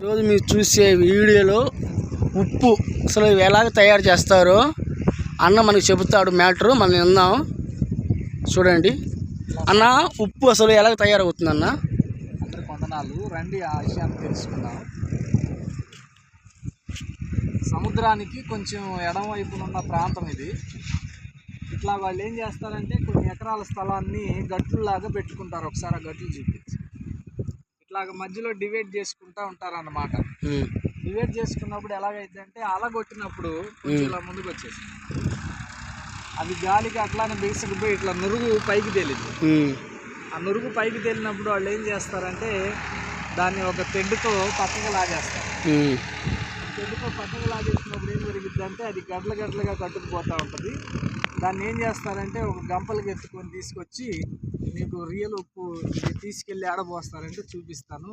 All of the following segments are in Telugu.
ఈరోజు మీరు చూసే వీడియోలో ఉప్పు. అసలు ఎలాగ తయారు చేస్తారో అన్న మనకు చెబుతాడు మ్యాటరు. మనం విందాం. చూడండి. అన్న ఉప్పు అసలు ఎలాగ తయారవుతుంది అన్న? కొందనాలు రండి ఆ విషయాన్ని తెలుసుకుందాం. సముద్రానికి కొంచెం ఎడం వైపున ఉన్న ప్రాంతం ఇది. ఇట్లా వాళ్ళు ఏం చేస్తారంటే కొన్ని ఎకరాల స్థలాన్ని గట్లులాగా పెట్టుకుంటారు. ఒకసారి ఆ గట్లు చూపించి. ఇట్లాగ మధ్యలో డివైడ్ చేసుకుంటా ఉంటారన్నమాట. డివైడ్ చేసుకున్నప్పుడు ఎలాగైందంటే అల కొట్టినప్పుడు కొంచెం ఇలా ముందుకు వచ్చేసి అది గాలికి అట్లానే బిగుసుకుపోయి ఇట్లా నురుగు పైకి తేలింది. ఆ నురుగు పైకి తేలినప్పుడు వాళ్ళు ఏం చేస్తారంటే దాన్ని ఒక తెడ్డుతో పక్కగా లాగేస్తారు. తెడ్డుతో పక్కగా లాగేసినప్పుడు ఏం జరిగింది అంటే అది గడ్ల గడ్లగా కట్టుకుపోతూ ఉంటుంది. దాన్ని ఏం చేస్తారంటే ఒక గంపలకి ఎత్తుకొని తీసుకొచ్చి మీకు రియల్ ఉప్పు తీసుకెళ్ళి ఆడబోస్తారంటే చూపిస్తాను.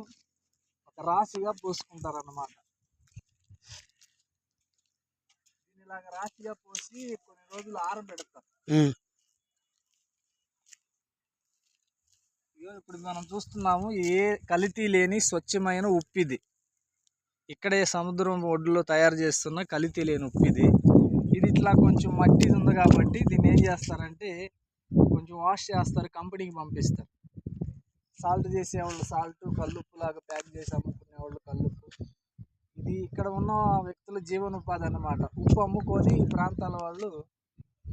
ఒక రాశిగా పోసుకుంటారు అన్నమాట ఇలాగ రాశిగా పోసి కొన్ని రోజులు ఆరబెడతారు ఇప్పుడు మనం చూస్తున్నాము ఏ కల్తీ లేని స్వచ్ఛమైన ఉప్పు ఇది ఇక్కడే సముద్రం ఒడ్డులో తయారు చేస్తున్న కల్తీ లేని ఉప్పు ఇది ఇది ఇట్లా కొంచెం మట్టి ఉంది కాబట్టి దీన్ని ఏం చేస్తారంటే కొంచెం వాష్ చేస్తారు కంపెనీకి పంపిస్తారు. సాల్ట్ చేసేవాళ్ళు సాల్ట్ కల్లుప్పు లాగా ప్యాక్ చేసి అమ్ముకునే వాళ్ళు కల్లుప్పు. ఇది ఇక్కడ ఉన్న వ్యక్తుల జీవనోపాధి అన్నమాట. ఉప్పు అమ్ముకొని ఈ ప్రాంతాల వాళ్ళు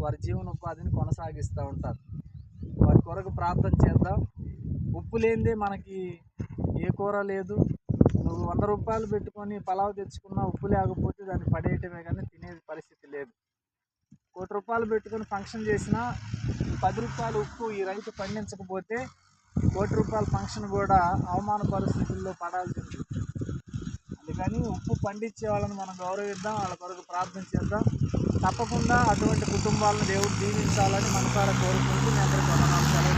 వారి జీవనోపాధిని కొనసాగిస్తూ ఉంటారు. వారి కొరకు ప్రార్థన చేద్దాం. ఉప్పు లేనిదే మనకి ఏ కూర లేదు. నువ్వు వంద రూపాయలు పెట్టుకొని పలావ్ తెచ్చుకున్నా ఉప్పు లేకపోతే దాన్ని పడేయటమే కానీ తినేది పరిస్థితి లేదు. కోటి రూపాయలు పెట్టుకొని ఫంక్షన్ చేసినా పది రూపాయలు ఉప్పు ఈ రైతు పండించకపోతే కోటి రూపాయల ఫంక్షన్ కూడా అవమాన పరిస్థితుల్లో పడాల్సింది. అందుకని ఉప్పు పండించే వాళ్ళని మనం గౌరవిద్దాం వాళ్ళ కొరకు ప్రార్థన చేద్దాం. తప్పకుండా అటువంటి కుటుంబాలను దేవుడు దీవించాలని మనసారా కోరుకుంటూ నేను అందరికీ సెలవు